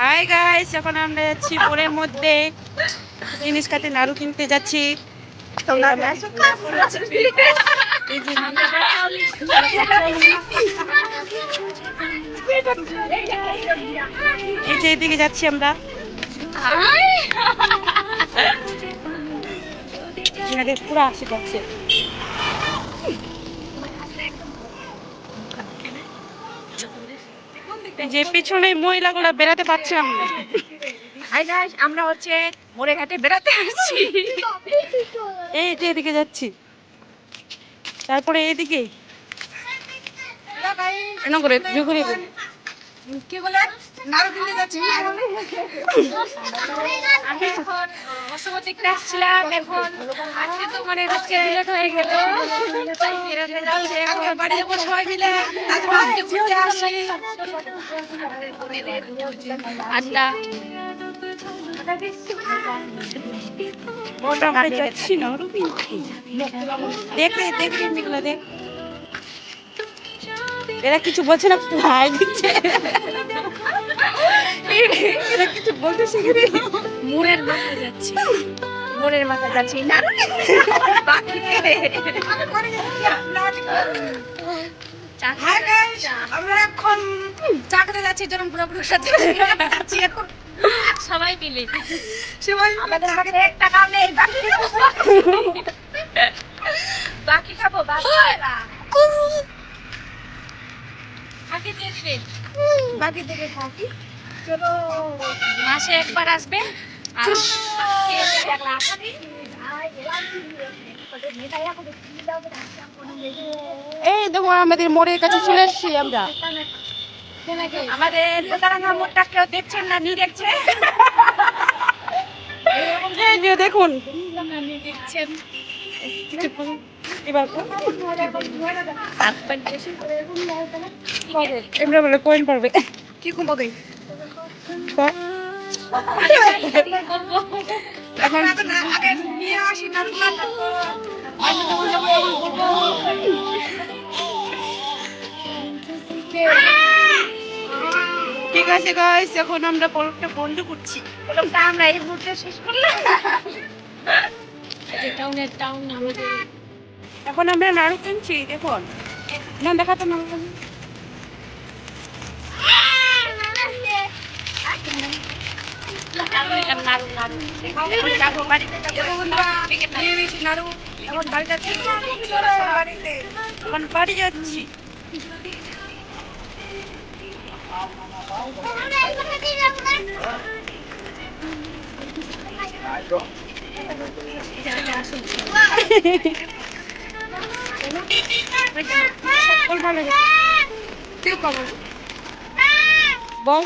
Hi guys এখন আমরা যাচ্ছি বোনের মধ্যে। জিনিস কাটে নাড়ু কিনতে যাচ্ছি। তোমরা এই যে এদিকে যাচ্ছি আমরা। পুরো আসি পাচ্ছে এই যে পিছনে মহিলাগুলো বেড়াতে পারছে আমরা হাই গাইস আমরা হচ্ছে মোড়ে ঘাটে বেড়াতে আসছি। এই যে এদিকে যাচ্ছি। তারপরে এদিকে। এন করে কি বলে? নাড়ু কিনতে যাচ্ছি আমি এখন বসবতী ক্লাস ছিলাম এখন আজকে তো মানে আজকে লেট হয়ে গেল। এখন বাড়ি যাব সবাই মিলে আজকে ঘুরতে আসি। আড্ডা। দেখ। এরা কিছু বলছে না হাই দিচ্ছে। এরা কিছু বলতে শিখে রে মোড়ের মাথায় যাচ্ছি। মোড়ের মাথায় যাচ্ছি। নাড়ু আমরা এখন চা যাচ্ছি যখন পুরো পুরো সাথে। যাচ্ছি এখন সবাই মিলে। সবাই আমাদের এক টাকাও নেই বাকি বাকি খাব বাকি বাকি দেখবে বাকি দেখে থাকি। চলো। মাসে একবার আসবে। আর। এই দেখো আমাদের মোড়ের কাছে চলে এসেছি আমরা। আমাদের দোকানা মোড়টা কেউ দেখছেন না নি দেখছে? দেখুন। দেখছেন। এবার এমরা বলে কয়েন পারবে কি করব এখন আগে নিয়ে আসি নাড়ুগুলো ঠিক আছে গাইস এখন আমরা পলকটা বন্ধ করছি। আমরা এই মুহূর্তে শেষ করলাম। টাউনের টাউন আমাদের এখন আমরা নাড়ু কিনছি দেখুন না দেখাতো না নাড়ু নাড়ু এখন যাব বাড়িতে যাব নিয়ে নিয়েছি নাড়ু এখন বাড়ি যাচ্ছি বাড়িতে এখন বল ভালো কেউ পাবো বল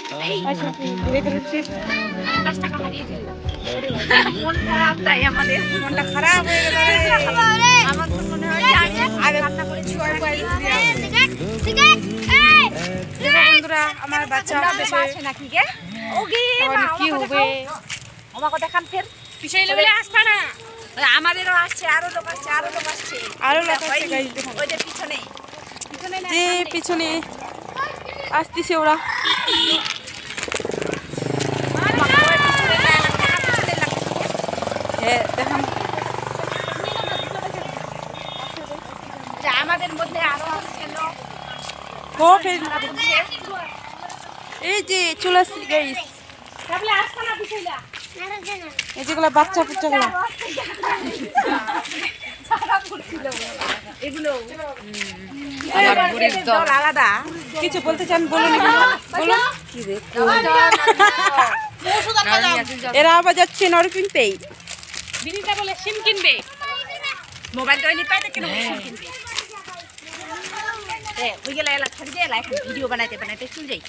মন খারাপ তাই আমাদের মনটা খারাপ হয়ে গেল। আমার তো মনে হয় আগে রান্না করে ছুয়ার বন্ধুরা আমার বাচ্চা আছে। নাকি গে? ওগি কি হবে? আমাকে দেখান ফের। পিছাই লেগে আসবে না। আমাদেরও আসছে আরও লোক আসছে আরও লোক আসছে। আরও লোক আসছে গাইস দেখুন ওই যে পিছনে। পিছনে না যে পিছনে আসতেছে ওরা। হ্যাঁ দেখান। যে আমাদের মধ্যে আরও আসছে লোক। ও এই যে চলে আসছি গাইস এই যেগুলো বাচ্চা দল আলাদা কিছু বলতে চান বলুন। বলুন এরা আবার যাচ্ছে নর কিনতেই। বলে সিম কিনবে। মোবাইল তৈরি পাইতে কেন সিম কিনবে? ভিডিও বানাইতে বানাইতে চলে যাই।